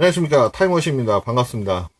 안녕하십니까. 타임머신입니다. 반갑습니다.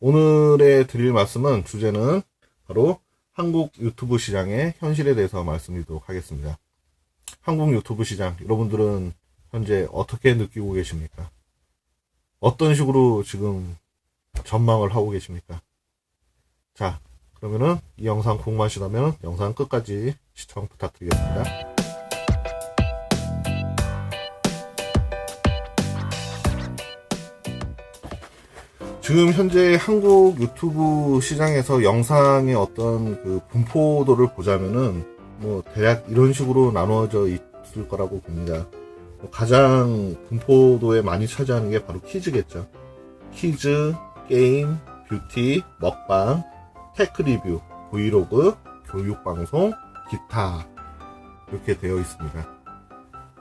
오늘의 드릴 말씀은 주제는 바로 한국 유튜브 시장의 현실에 대해서 말씀드리도록 하겠습니다. 한국 유튜브 시장 여러분들은 현재 어떻게 느끼고 계십니까? 어떤 식으로 지금 전망을 하고 계십니까? 자 그러면은 이 영상 궁금하시다면 영상 끝까지 시청 부탁드리겠습니다 지금 현재 한국 유튜브 시장에서 영상의 어떤 그 분포도를 보자면은 뭐 대략 이런 식으로 나누어져 있을 거라고 봅니다. 뭐 가장 분포도에 많이 차지하는 게 바로 퀴즈겠죠. 퀴즈, 게임, 뷰티, 먹방, 테크 리뷰, 브이로그, 교육 방송, 기타 이렇게 되어 있습니다.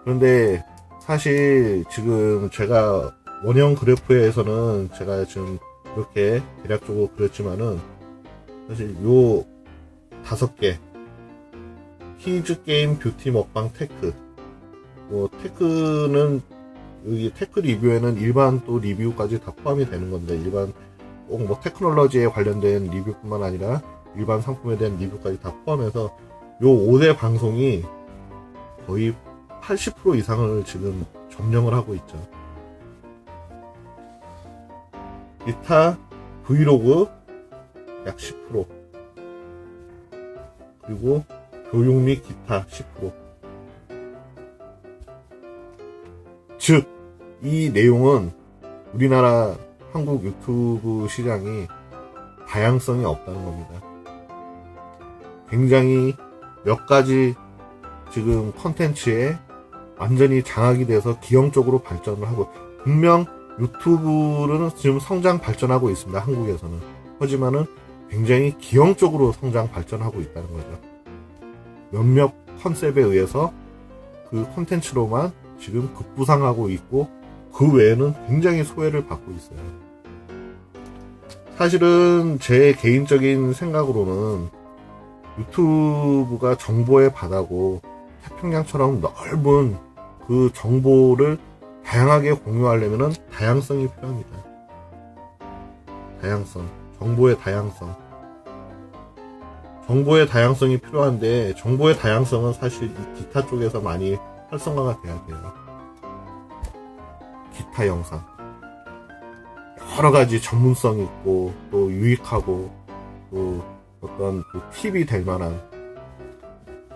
그런데 사실 지금 제가 원형 그래프에서는 제가 지금 이렇게 대략적으로 그렸지만은 사실 요 다섯 개 퀴즈 게임 뷰티 먹방 테크 뭐 테크는 여기 테크 리뷰에는 일반 또 리뷰까지 다 포함이 되는 건데 일반 꼭뭐 테크놀로지에 관련된 리뷰뿐만 아니라 일반 상품에 대한 리뷰까지 다 포함해서 요 5대 방송이 거의 80% 이상을 지금 점령을 하고 있죠. 기타 브이로그 약 10% 그리고 교육 및 기타 10% 즉, 이 내용은 우리나라 한국 유튜브 시장이 다양성이 없다는 겁니다. 굉장히 몇 가지 지금 컨텐츠에 완전히 장악이 돼서 기형적으로 발전을 하고 분명 유튜브는 지금 성장 발전하고 있습니다. 한국에서는. 하지만은 굉장히 기형적으로 성장 발전하고 있다는 거죠. 몇몇 컨셉에 의해서 그 콘텐츠로만 지금 급부상하고 있고 그 외에는 굉장히 소외를 받고 있어요. 사실은 제 개인적인 생각으로는 유튜브가 정보의 바다고 태평양처럼 넓은 그 정보를 다양하게 공유하려면 다양성이 필요합니다. 다양성. 정보의 다양성. 정보의 다양성이 필요한데 정보의 다양성은 사실 이 기타 쪽에서 많이 활성화가 돼야 돼요. 기타 영상. 여러 가지 전문성 있고 또 유익하고 또 어떤 그 팁이 될 만한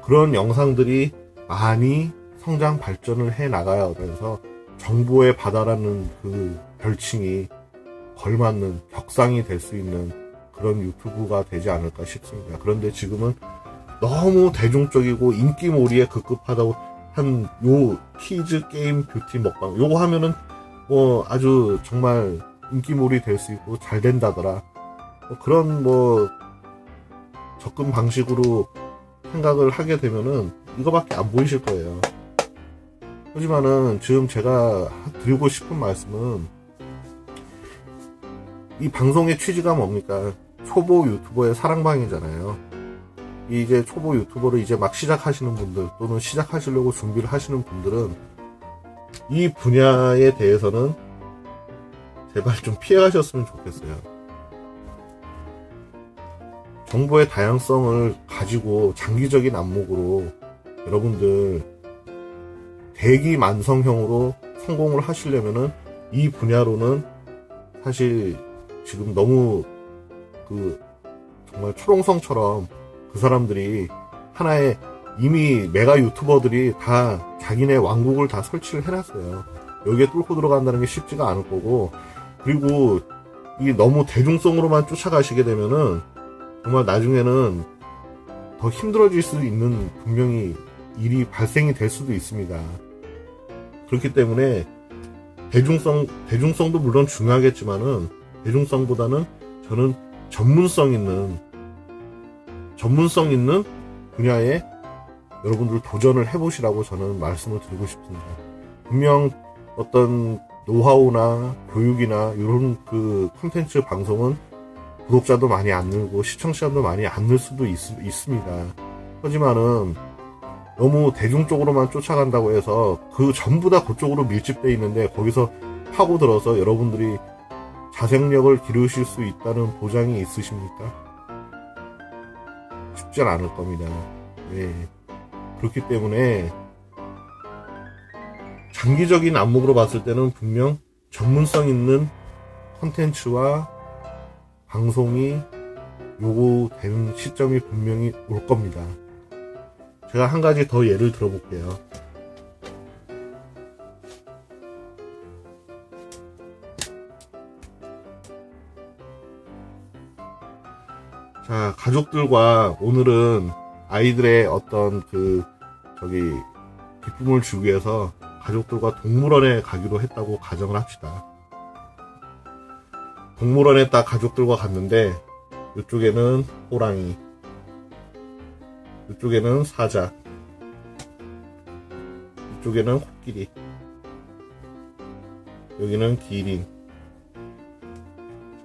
그런 영상들이 많이 성장 발전을 해 나가야 하면서 정보의 바다라는 그 별칭이 걸맞는 격상이 될 수 있는 그런 유튜브가 되지 않을까 싶습니다. 그런데 지금은 너무 대중적이고 인기몰이에 급급하다고 한요 퀴즈 게임 뷰티 먹방 요거 하면은 뭐 아주 정말 인기몰이 될 수 있고 잘 된다더라 뭐 그런 뭐 접근 방식으로 생각을 하게 되면은 이거밖에 안 보이실 거예요. 하지만은 지금 제가 드리고 싶은 말씀은 이 방송의 취지가 뭡니까? 초보 유튜버의 사랑방이잖아요. 이제 초보 유튜버를 이제 막 시작하시는 분들 또는 시작하시려고 준비를 하시는 분들은 이 분야에 대해서는 제발 좀 피해가셨으면 좋겠어요. 정보의 다양성을 가지고 장기적인 안목으로 여러분들 대기만성형으로 성공을 하시려면은 이 분야로는 사실 지금 너무 그 정말 초롱성처럼 그 사람들이 하나의 이미 메가 유튜버들이 다 자기네 왕국을 다 설치를 해놨어요. 여기에 뚫고 들어간다는 게 쉽지가 않을 거고 그리고 이 너무 대중성으로만 쫓아가시게 되면은 정말 나중에는 더 힘들어질 수 있는 분명히 일이 발생이 될 수도 있습니다. 그렇기 때문에 대중성 대중성도 물론 중요하겠지만은 대중성보다는 저는 전문성 있는 전문성 있는 분야에 여러분들 도전을 해보시라고 저는 말씀을 드리고 싶습니다. 분명 어떤 노하우나 교육이나 이런 그 콘텐츠 방송은 구독자도 많이 안 늘고 시청자도 많이 안 늘 수도 있, 있습니다. 하지만은 너무 대중적으로만 쫓아간다고 해서 그 전부 다 그쪽으로 밀집돼 있는데 거기서 파고들어서 여러분들이 자생력을 기르실 수 있다는 보장이 있으십니까? 쉽지 않을 겁니다. 예. 그렇기 때문에 장기적인 안목으로 봤을 때는 분명 전문성 있는 컨텐츠와 방송이 요구되는 시점이 분명히 올 겁니다. 제가 한 가지 더 예를 들어볼게요. 자, 가족들과 오늘은 아이들의 어떤 그, 저기, 기쁨을 주기 위해서 가족들과 동물원에 가기로 했다고 가정을 합시다. 동물원에 딱 가족들과 갔는데, 이쪽에는 호랑이, 이쪽에는 사자, 이쪽에는 코끼리, 여기는 기린,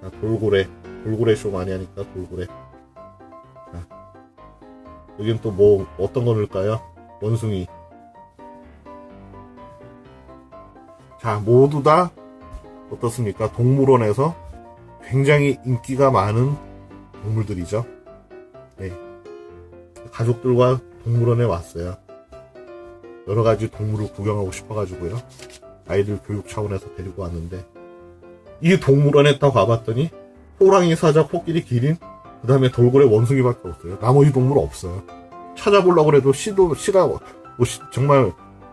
자, 돌고래, 돌고래 쇼 많이 하니까 돌고래. 자, 여긴 또 뭐, 어떤 거 넣을까요? 원숭이. 자, 모두 다 어떻습니까? 동물원에서 굉장히 인기가 많은 동물들이죠. 네. 가족들과 동물원에 왔어요. 여러 가지 동물을 구경하고 싶어가지고요. 아이들 교육 차원에서 데리고 왔는데, 이 동물원에 딱 와봤더니, 호랑이, 사자, 코끼리, 기린, 그 다음에 돌고래, 원숭이밖에 없어요. 나머지 동물 없어요. 찾아보려고 해도 시도, 시가, 뭐 시- 정말,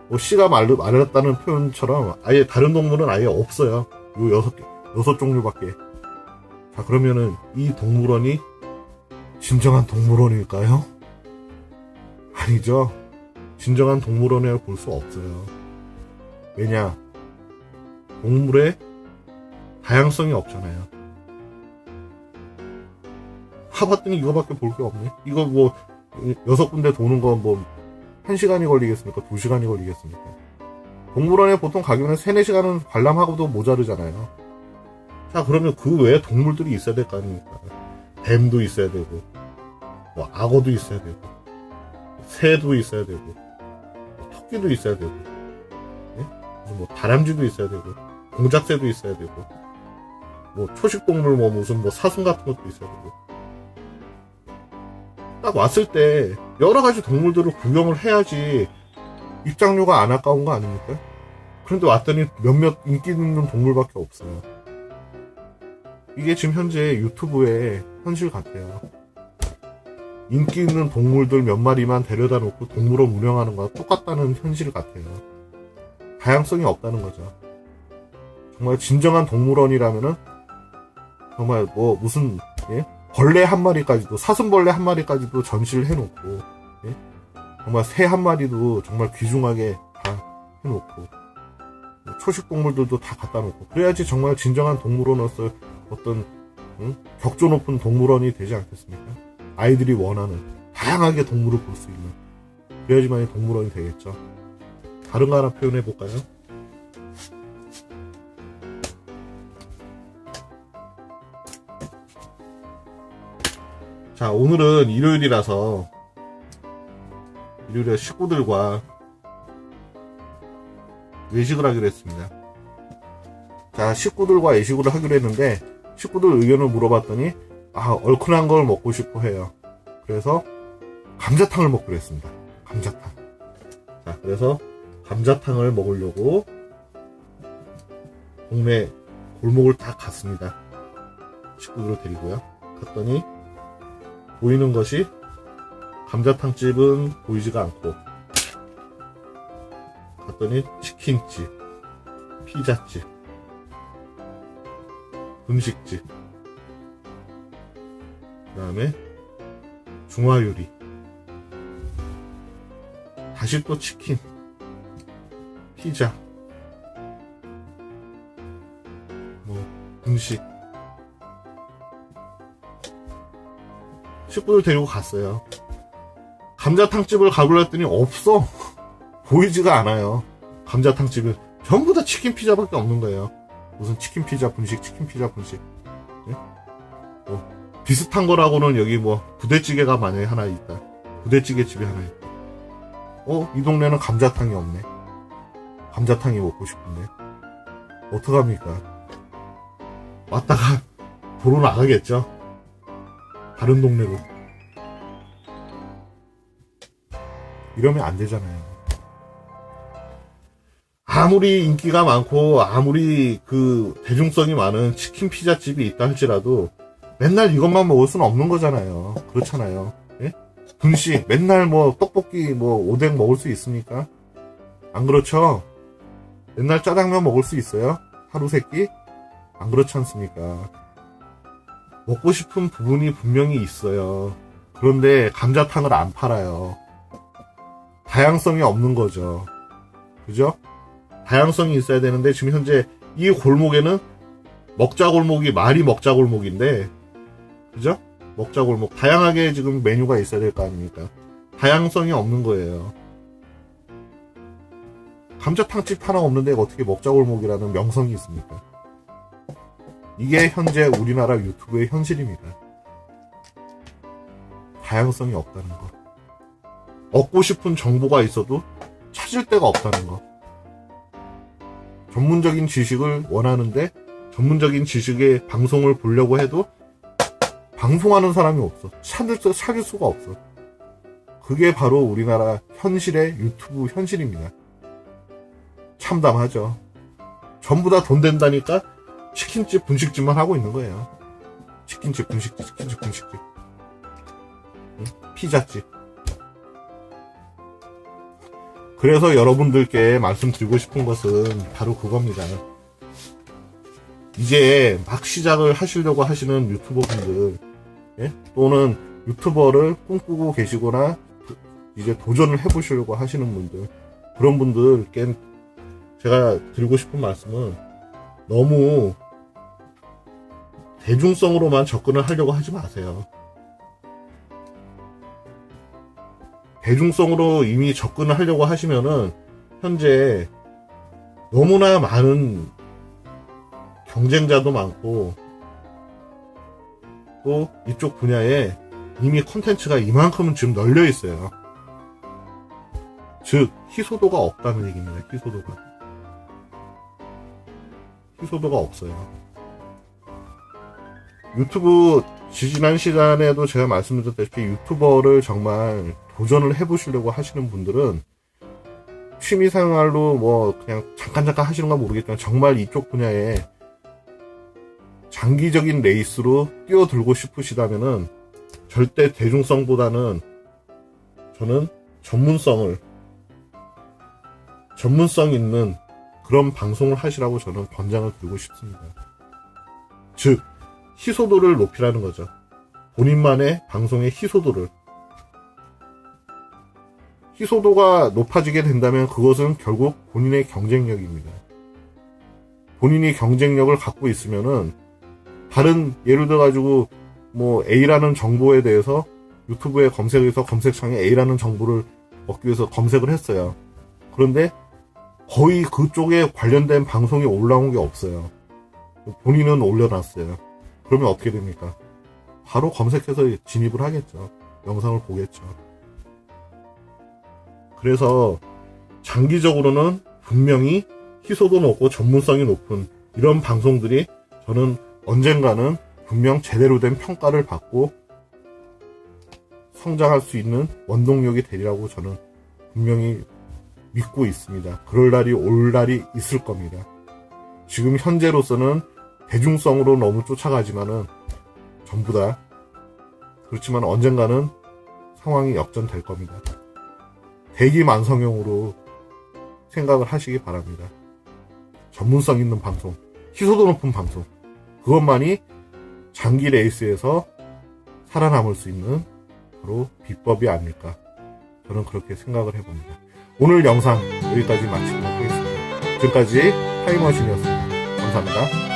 뭐 시가 말, 말랐다는 표현처럼 아예 다른 동물은 아예 없어요. 요 여섯 개, 여섯 종류밖에. 자, 그러면은 이 동물원이 진정한 동물원일까요? 아니죠. 진정한 동물원이라고 볼수 없어요. 왜냐? 동물의 다양성이 없잖아요. 하봤더니 이거밖에 볼 게 없네. 이거 뭐, 여섯 군데 도는 건 뭐, 한 시간이 걸리겠습니까? 두 시간이 걸리겠습니까? 동물원에 보통 가격은 세네 시간은 관람하고도 모자르잖아요. 자, 그러면 그 외에 동물들이 있어야 될 거 아닙니까? 뱀도 있어야 되고, 뭐, 악어도 있어야 되고, 새도 있어야 되고, 뭐 토끼도 있어야 되고, 예? 뭐, 다람쥐도 있어야 되고, 공작새도 있어야 되고, 뭐, 초식동물 뭐, 무슨 뭐, 사슴 같은 것도 있어야 되고, 딱 왔을 때 여러 가지 동물들을 구경을 해야지 입장료가 안 아까운 거 아닙니까? 그런데 왔더니 몇몇 인기 있는 동물밖에 없어요. 이게 지금 현재 유튜브의 현실 같아요. 인기 있는 동물들 몇 마리만 데려다 놓고 동물원 운영하는 거와 똑같다는 현실 같아요. 다양성이 없다는 거죠. 정말 진정한 동물원이라면은 정말 뭐 무슨 예? 벌레 한 마리까지도 사슴벌레 한 마리까지도 전시를 해놓고 예? 정말 새 한 마리도 정말 귀중하게 다 해놓고 뭐 초식 동물들도 다 갖다 놓고 그래야지 정말 진정한 동물원으로서 어떤 응? 격조 높은 동물원이 되지 않겠습니까? 아이들이 원하는 다양하게 동물을 볼 수 있는 그래야지만이 동물원이 되겠죠. 다른 거 하나 표현해 볼까요? 자, 오늘은 일요일이라서 일요일에 식구들과 외식을 하기로 했습니다. 자, 식구들과 외식을 하기로 했는데 식구들 의견을 물어봤더니 아, 얼큰한 걸 먹고 싶어 해요. 그래서 감자탕을 먹기로 했습니다. 감자탕. 자, 그래서 감자탕을 먹으려고 동네 골목을 다 갔습니다. 식구들을 데리고요. 갔더니 보이는 것이 감자탕집은 보이지가 않고 갔더니 치킨집, 피자집, 분식집 그 다음에 중화요리 다시 또 치킨, 피자 뭐 분식 식구들 데리고 갔어요. 감자탕집을 가보려 했더니 없어. 보이지가 않아요. 감자탕집은 전부 다 치킨 피자밖에 없는 거예요. 무슨 치킨 피자 분식, 치킨 피자 분식. 예? 뭐 비슷한 거라고는 여기 뭐 부대찌개가 만약에 하나 있다. 부대찌개 집이 하나 있다. 어, 이 동네는 감자탕이 없네. 감자탕이 먹고 싶은데. 어떡합니까? 왔다가 도로 나가겠죠? 다른 동네로. 이러면 안 되잖아요. 아무리 인기가 많고, 아무리 그 대중성이 많은 치킨 피자집이 있다 할지라도, 맨날 이것만 먹을 수는 없는 거잖아요. 그렇잖아요. 예? 분식, 맨날 뭐, 떡볶이, 뭐, 오뎅 먹을 수 있습니까? 안 그렇죠? 맨날 짜장면 먹을 수 있어요? 하루 세 끼? 안 그렇지 않습니까? 먹고 싶은 부분이 분명히 있어요. 그런데 감자탕을 안 팔아요. 다양성이 없는 거죠. 그죠? 다양성이 있어야 되는데 지금 현재 이 골목에는 먹자 골목이 말이 먹자 골목인데 그죠? 먹자 골목 다양하게 지금 메뉴가 있어야 될 거 아닙니까? 다양성이 없는 거예요. 감자탕집 하나 없는데 어떻게 먹자 골목이라는 명성이 있습니까? 이게 현재 우리나라 유튜브의 현실입니다. 다양성이 없다는 거. 얻고 싶은 정보가 있어도 찾을 데가 없다는 거. 전문적인 지식을 원하는데 전문적인 지식의 방송을 보려고 해도 방송하는 사람이 없어. 찾을, 수- 찾을 수가 없어. 그게 바로 우리나라 현실의 유튜브 현실입니다. 참담하죠. 전부 다 돈 된다니까 치킨집, 분식집만 하고 있는 거예요. 치킨집, 분식집, 치킨집, 분식집. 응? 피자집. 그래서 여러분들께 말씀드리고 싶은 것은 바로 그겁니다. 이제 막 시작을 하시려고 하시는 유튜버 분들, 예? 또는 유튜버를 꿈꾸고 계시거나 그- 이제 도전을 해보시려고 하시는 분들, 그런 분들께 제가 드리고 싶은 말씀은 너무 대중성으로만 접근을 하려고 하지 마세요. 대중성으로 이미 접근을 하려고 하시면은 현재 너무나 많은 경쟁자도 많고 또 이쪽 분야에 이미 콘텐츠가 이만큼은 지금 널려 있어요. 즉 희소도가 없다는 얘기입니다. 희소도가 희소도가 없어요. 유튜브 지지난 시간에도 제가 말씀드렸다시피 유튜버를 정말 도전을 해보시려고 하시는 분들은 취미생활로 뭐 그냥 잠깐 잠깐 하시는 건 모르겠지만 정말 이쪽 분야에 장기적인 레이스로 뛰어들고 싶으시다면은 절대 대중성보다는 저는 전문성을 전문성 있는 그런 방송을 하시라고 저는 권장을 드리고 싶습니다. 즉 희소도를 높이라는 거죠. 본인만의 방송의 희소도를 희소도가 높아지게 된다면 그것은 결국 본인의 경쟁력입니다. 본인이 경쟁력을 갖고 있으면은 다른 예를 들어 가지고 뭐 A라는 정보에 대해서 유튜브에 검색해서 검색창에 A라는 정보를 얻기 위해서 검색을 했어요. 그런데 거의 그쪽에 관련된 방송이 올라온 게 없어요. 본인은 올려놨어요. 그러면 어떻게 됩니까? 바로 검색해서 진입을 하겠죠. 영상을 보겠죠. 그래서 장기적으로는 분명히 희소도 높고 전문성이 높은 이런 방송들이 저는 언젠가는 분명 제대로 된 평가를 받고 성장할 수 있는 원동력이 되리라고 저는 분명히 믿고 있습니다. 그럴 날이 올 날이 있을 겁니다. 지금 현재로서는 대중성으로 너무 쫓아가지만은 전부 다 그렇지만 언젠가는 상황이 역전될 겁니다. 대기만성형으로 생각을 하시기 바랍니다. 전문성 있는 방송, 희소도 높은 방송, 그것만이 장기 레이스에서 살아남을 수 있는 바로 비법이 아닐까. 저는 그렇게 생각을 해봅니다. 오늘 영상 여기까지 마치도록 하겠습니다. 지금까지 타이머신이었습니다. 감사합니다.